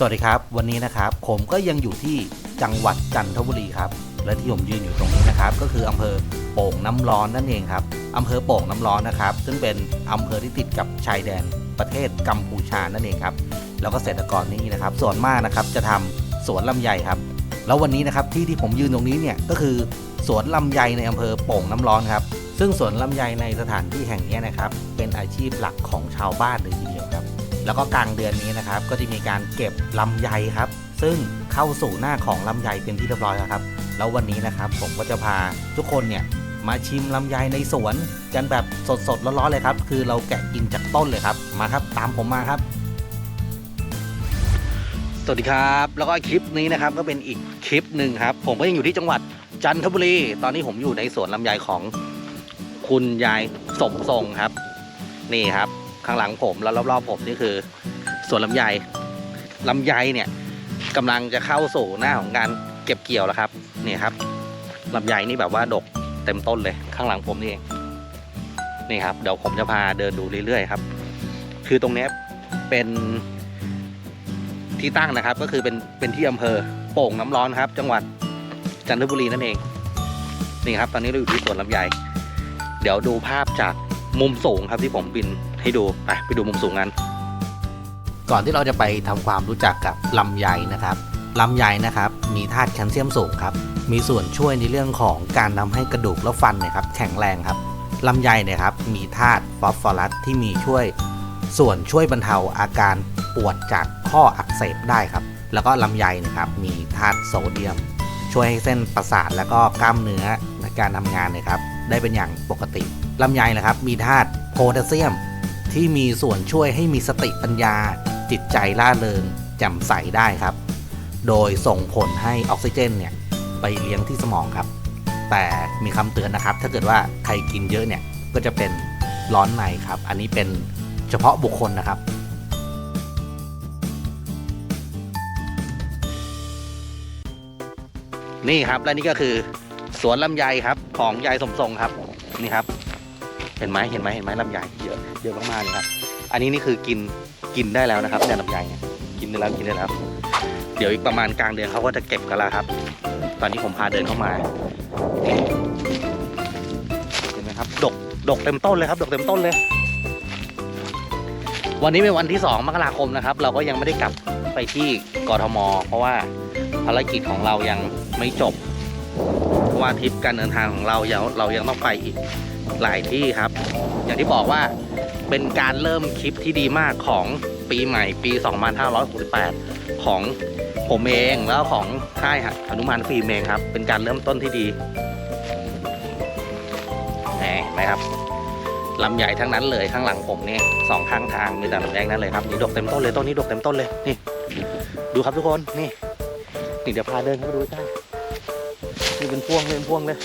สวัสดีครับ วันนี้นะครับผมก็ยังอยู่ที่จังหวัดจันทบุรีครับ และที่ผมยืนอยู่ตรงนี้นะครับ ก็คืออำเภอโป่งน้ำร้อนนั่นเองครับอำเภอโป่งน้ำร้อนนะครับ ซึ่งเป็นอำเภอที่ติดกับชายแดนประเทศกัมพูชานั่นเองครับ แล้วก็เกษตรกรนี่นะครับ ส่วนมากนะครับจะทำสวนลำไยครับ แล้ววันนี้นะครับที่ที่ผมยืนตรงนี้เนี่ยก็คือสวนลำไยในอำเภอโป่งน้ำร้อนครับ ซึ่งสวนลำไยในสถานที่แห่งนี้นะครับ เป็นอาชีพหลักของชาวบ้านเลยทีเดียวครับ แล้วก็กลางเดือนนี้นะครับก็จะมีการเก็บลำไยครับ ซึ่งเข้าสู่หน้าของลำไยเป็นที่เรียบร้อยแล้วครับ แล้ววันนี้นะครับผมก็จะพาทุกคนเนี่ยมาชิมลำไยในสวนกันแบบสดๆร้อนๆเลยครับ คือเราแกะกินจากต้นเลยครับ มาครับตามผมมาครับ สวัสดีครับ แล้วก็คลิปนี้นะครับก็เป็นอีกคลิปหนึ่งครับ ผมก็ยังอยู่ที่จังหวัดจันทบุรี ตอนนี้ผมอยู่ในสวนลำไยของคุณยายสมทรงครับ นี่ครับ ข้างหลังผมแล้วรอบๆผมนี่คือสวนลำไยลำไยเนี่ยกำลังจะเข้าสู่หน้าของการเก็บเกี่ยวแล้วครับนี่ครับลำไยนี่แบบว่าดกเต็มต้นเลยข้างหลังผมนี่เองนี่ครับเดี๋ยวผมจะพาเดินดูเรื่อยๆครับ คือตรงนี้เป็นที่ตั้งนะครับ ก็คือเป็นเป็นที่อำเภอโป่งน้ำร้อนครับ จังหวัดจันทบุรีนั่นเองนี่ครับ ตอนนี้เราอยู่ที่สวนลำไยเดี๋ยวดูภาพจากมุมสูงครับที่ผมบิน ให้ดูไปไปดูมุมสูงกัน ก่อนที่เราจะไปทำความรู้จักกับลำไยนะครับลำไยนะครับมีธาตุแคลเซียมสูงครับมีส่วนช่วยในเรื่องของการทำให้กระดูกและฟันเนี่ยครับแข็งแรงครับลำไยเนี่ยครับมีธาตุฟอสฟอรัสที่มีช่วย ส่วนช่วยบรรเทาอาการปวดจากข้ออักเสบได้ครับ แล้วก็ลำไยนะครับมีธาตุโซเดียม ช่วยให้เส้นประสาทและก็กล้ามเนื้อในการทำงานเนะครับ ได้เป็นอย่างปกติลำไยนะครับมีธาตุโพแทสเซียม ที่มีส่วนช่วยให้มีสติปัญญา จิตใจล่าเริงแจ่มใสได้ครับ โดยส่งผลให้ออกซิเจนเนี่ยไปเลี้ยงที่สมองครับ แต่มีคำเตือนนะครับ ถ้าเกิดว่าใครกินเยอะเนี่ยก็จะเป็นร้อนในครับ อันนี้เป็นเฉพาะบุคคลนะครับนี่ครับและนี่ก็คือสวนลำไยครับของยายสมทรงครับนี่ครับ เห็นไหมเห็นไหมเห็นไหมลำไยเยอะเยอะมากๆเลยครับ อันนี้นี่คือกินกินได้แล้วนะครับเนี่ยลำไยเนี่ยกินได้แล้วกินได้แล้ว เดี๋ยวอีกประมาณกลางเดือนเขาก็จะเก็บกันแล้วครับ ตอนนี้ผมพาเดินเข้ามาเห็นไหมครับดกดกเต็มต้นเลยครับดกเต็มต้นเลย วันนี้เป็นวันที่2มกราคมนะครับ เราก็ยังไม่ได้กลับไปที่กรทม เพราะว่าภารกิจของเรายังไม่จบเพราะว่าทริปการเดินทางของเราเรายังต้องไปอีก หลายที่ครับ อย่างที่บอกว่าเป็นการเริ่มคลิปที่ดีมากของปีใหม่ปี 2568 ของผมเองแล้วของค่ายหนุมานฟิล์มเองครับ เป็นการเริ่มต้นที่ดีแหมเห็นไหมครับลำใหญ่ทั้งนั้นเลยข้างหลังผมนี่สองข้างทางมีแต่ลำแดงนั้นเลยครับนี่ดกเต็มต้นเลยต้นนี้ดกเต็มต้นเลยนี่ ดูครับทุกคนนี่นี่เดี๋ยวพาเดินเข้าไปดูใกล้นี่เป็นพวงเป็นพวงเลย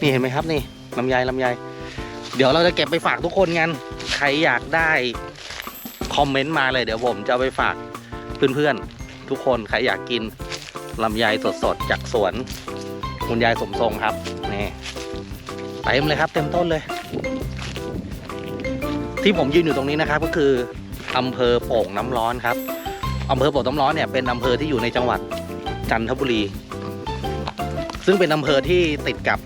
นี่เห็นไหมครับนี่ ลำไยลำไย เดี๋ยวเราจะเก็บไปฝากทุกคนกันใครอยากได้คอมเมนต์มาเลยเดี๋ยวผมจะเอาไปฝากเพื่อนๆทุกคนใครอยากกินลำไยสดๆจากสวนคุณยายสมทรงครับนี่เต็มเลยครับ เต็มต้นเลย ที่ผมยืนอยู่ตรงนี้นะครับ ก็คืออำเภอโป่งน้ำร้อนครับอำเภอโป่งน้ำร้อนเนี่ยเป็นอำเภอที่อยู่ในจังหวัดจันทบุรี ซึ่งเป็นอำเภอที่ติดกับ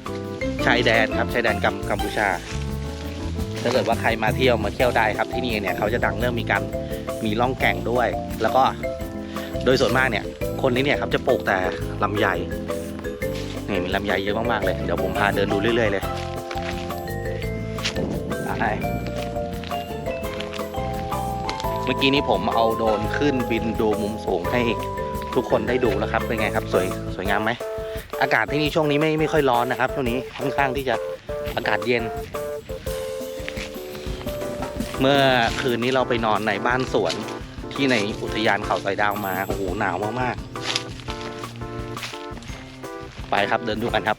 ชายแดนครับชายแดนกับกัมพูชา ถ้าเกิดว่าใครมาเที่ยวมาเที่ยวได้ครับที่นี่เนี่ยเขาจะดังเรื่องมีการมีล่องแก่งด้วย แล้วก็โดยส่วนมากเนี่ย คนนี้เนี่ยครับจะปลูกแต่ลำไยนี่มีลำไยเยอะมากๆเลย เดี๋ยวผมพาเดินดูเรื่อยๆเลยไปเมื่อกี้นี้ผมเอาโดรนขึ้นบินดูมุมสูงให้ทุกคนได้ดูแล้วครับ เป็นไงครับ สวยสวยงามไหม อากาศที่นี่ช่วงนี้ไม่ไม่ค่อยร้อนนะครับช่วงนี้ค่อนข้างที่จะอากาศเย็น เมื่อคืนนี้เราไปนอนในบ้านสวนที่ในอุทยานเขาสอยดาวมาโอ้โหหนาวมากๆ ไปครับเดินดูกันครับ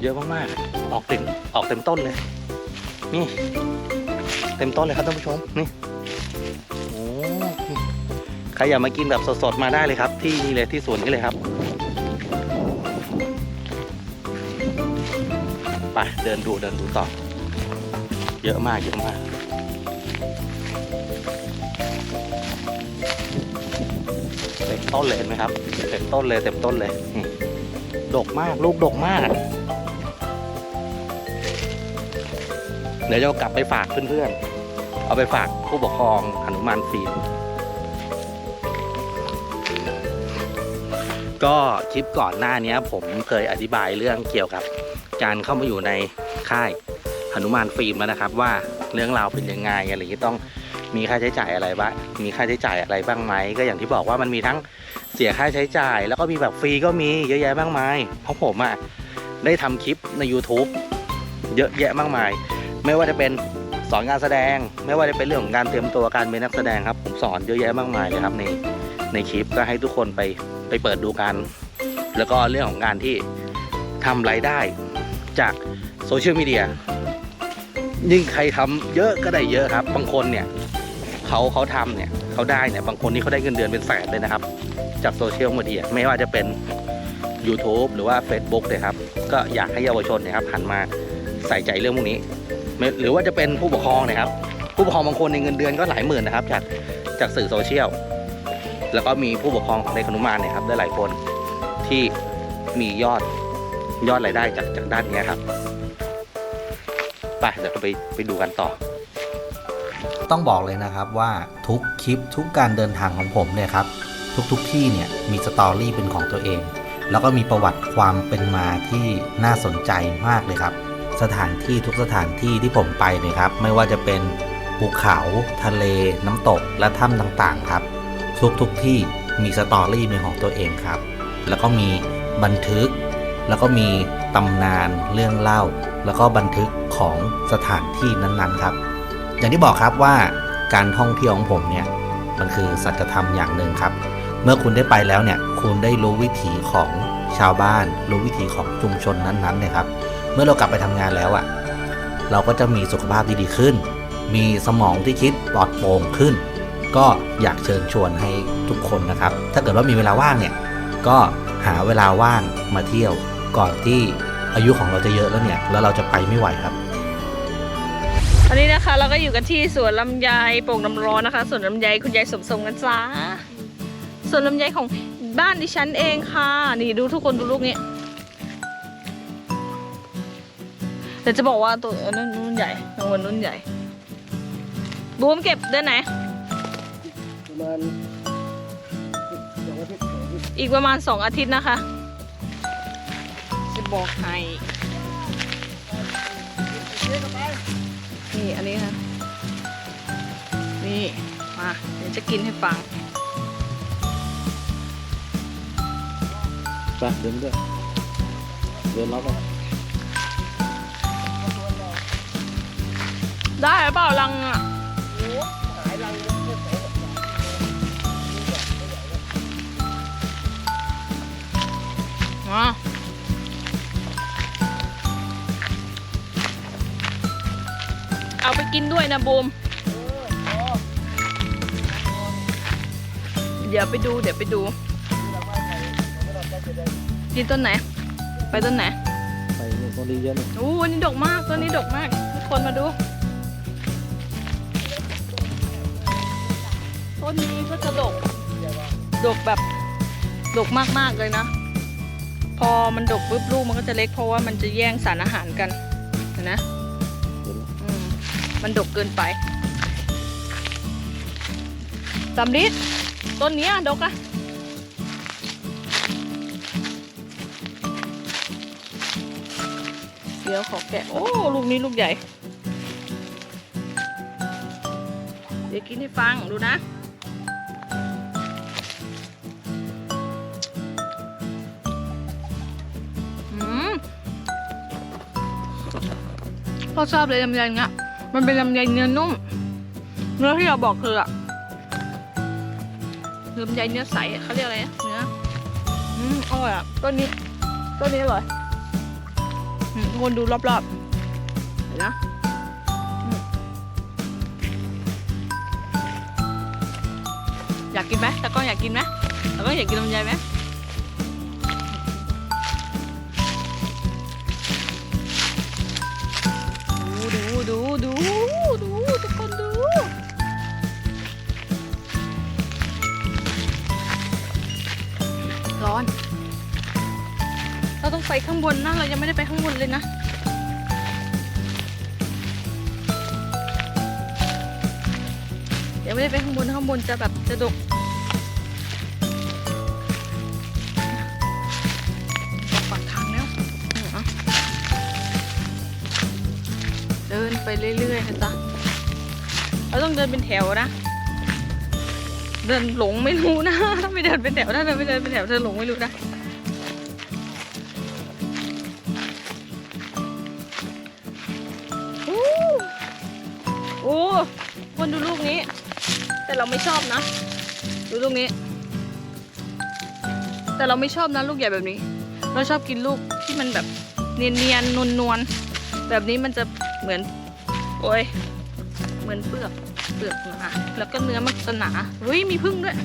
เยอะมากๆออกเต็มออกเต็มต้นเลย นี่ เต็มต้นเลยครับท่านผู้ชมนี่ รอยากมากินแบบสดๆมาได้เลยครับ ที่นี่เลยที่สวนนี้เลยครับไปเดินดูเดินดูต่อ เยอะมากเยอะมากเต็มต้นเลยเห็นไหมครับเต็มต้นเลยเต็มต้นเลยดกมากลูกดกมาก เดี๋ยวจะกลับไปฝากเพื่อนๆเอาไปฝากผู้ปกครองอนุมานฟิล์ ก็คลิปก่อนหน้านี้ผมเคยอธิบายเรื่องเกี่ยวกับการเข้ามาอยู่ในค่ายหนุมานฟิล์มแล้วนะครับ ว่าเรื่องราวเป็นยังไงอะไรอย่างนี้ต้องมีค่าใช้จ่ายอะไรบ้างมีค่าใช้จ่ายอะไรบ้างไหมก็อย่างที่บอกว่ามันมีทั้งเสียค่าใช้จ่าย แล้วก็มีแบบฟรีก็มีเยอะแยะมากมายเพราะผมอะ่ะได้ทำคลิปใน YouTube เยอะแยะมากมาย ไม่ว่าจะเป็นสอนการแสดง ไม่ว่าจะเป็นเรื่องของการเตรียมตัวการเป็นนักแสดงครับ ผมสอนเยอะแยะมากมายเลยครับในในคลิปก็ให้ทุกคนไป ไปเปิดดูกัน แล้วก็เรื่องของการที่ทำรายได้จากโซเชียลมีเดียยิ่งใครทำเยอะก็ได้เยอะครับ บางคนเนี่ยเขาเขาทำเนี่ยเขาได้เนี่ยบางคนนี่เขาได้เงินเดือนเป็นแสนเลยนะครับ จากโซเชียลมีเดียไม่ว่าจะเป็น YouTube หรือว่า Facebook เลยครับ ก็อยากให้เยาวชนเนะครับหันมาใส่ใจเรื่องพวกนี้ หรือว่าจะเป็นผู้ปกครองนะครับ ผู้ปกครองบางคนในเงินเดือนก็หลายหมื่นนะครับ จากจากสื่อโซเชียล แล้วก็มีผู้ปกครองของในขนุมานเนี่ยครับได้หลายคนที่มียอดยอดรายได้จากจากด้านนี้ครับไปเดี๋ยวเราไปไปดูกันต่อ ต้องบอกเลยนะครับว่าทุกคลิปทุกการเดินทางของผมเนี่ยครับทุกๆทที่เนี่ยมีสตอรี่เป็นของตัวเอง แล้วก็มีประวัติความเป็นมาที่น่าสนใจมากเลยครับ สถานที่ทุกสถานที่ที่ผมไปเนี่ยครับ ไม่ว่าจะเป็นภูเขาทะเลน้ำตกและถ้ำต่างๆครับ ทุกๆทที่มีสตอรี่เป็นของตัวเองครับ แล้วก็มีบันทึก แล้วก็มีตำนานเรื่องเล่า แล้วก็บันทึกของสถานที่นั้นๆครับ อย่างที่บอกครับว่าการท่องเที่ยวของผมเนี่ยมันคือสัจธรรมอย่างหนึ่งครับ เมื่อคุณได้ไปแล้วเนี่ยคุณได้รู้วิถีของชาวบ้าน รู้วิถีของชุมชนนั้นๆเนี่ยครับ เมื่อเรากลับไปทำงานแล้วอะ่ะ เราก็จะมีสุขภาพที่ดีขึ้น มีสมองที่คิดปลอดโปร่งขึ้น ก็อยากเชิญชวนให้ทุกคนนะครับ ถ้าเกิดว่ามีเวลาว่างเนี่ย ก็หาเวลาว่างมาเที่ยวก่อนที่อายุของเราจะเยอะแล้วเนี่ย แล้วเราจะไปไม่ไหวครับตอนนี้นะคะเราก็อยู่กันที่สวนลำไยโป่งน้ำร้อนนะคะสวนลำไยคุณยายสมทรงกันจ้าสวนลำไยของบ้านดิฉันเองค่ะ นี่ดูทุกคนดูลูกนี้แต่จะบอกว่าตัวนั้นนุ่นใหญ่รางวัลนุ่นใหญ่บูมเก็บเดือนไหน ประมาณสองอาทิตย์สองอาทิตย์อีกประมาณสองอาทิตย์นะคะ จะบอกให้นี่ อันนี้ค่ะ นี่ มา เดี๋ยวจะกินให้ฟัง ไปเดินด้วยเดินรอบไปได้หรือเปล่าลังอะ มาเอาไปกินด้วยนะบูมเดี๋ยวไปดู เดี๋ยวไปดู กินต้นไหน ไปต้นไหน ไปตรงนี้เยอะเลยโอ้อันนี้ดกมากต้นนี้ดกมาก ทุกคนมาดู ต้นนี้ก็จะดก ดกแบบ ดกมากๆเลยนะพ อมันดกปุ๊บลูกมันก็จะเล็กเพราะว่ามันจะแย่งสารอาหารกันเห็นนะมมันดกเกินไปสำลิดต้นเนี้ยดกอะเดี๋ยวขอแกะ โอ้ ลูกนี้ลูกใหญ่ เดี๋ยวกินให้ฟังดูนะ เราชอบเลยลำไยเงี้ยมันเป็นลำไยเนื้อนุ่ม เนื้อที่เราบอกคืออะลำไยเนื้อใสเขาเรียกอะไรเนื้ออืมอร่อยอะต้นนี้ต้นนี้อร่อยวนดูรอบๆเห็นนะอยากกินไหมตะก้องอยากกินไหมตะก้องอยากกินลำไยไหม ดูดูดูทุกคนดู ร้อน เราต้องไปข้างบนนะ เรายังไม่ได้ไปข้างบนเลยนะยังไม่ได้ไปข้างบนข้างบนจะแบบจะดก เดินไปเรื่อยๆนะจ๊ะเราต้องเดินเป็นแถวนะ เดินหลงไม่รู้นะถ้าไม่เดินเป็นแถวถ้าเดินไม่เดินเป็นแถวเดินหลงไม่รู้นะโอ้โอ้คนดูลูกนี้ แต่เราไม่ชอบนะ ดูลูกนี้ แต่เราไม่ชอบนะลูกใหญ่แบบนี้ เราชอบกินลูกที่มันแบบเนียนๆนวลๆแบบนี้มันจะ เหมือน โอ้ยเหมือนเปลือกเปลือกหนาแล้วก็เนื้อมันจะหนาเฮ้ยมีพึ่งด้วย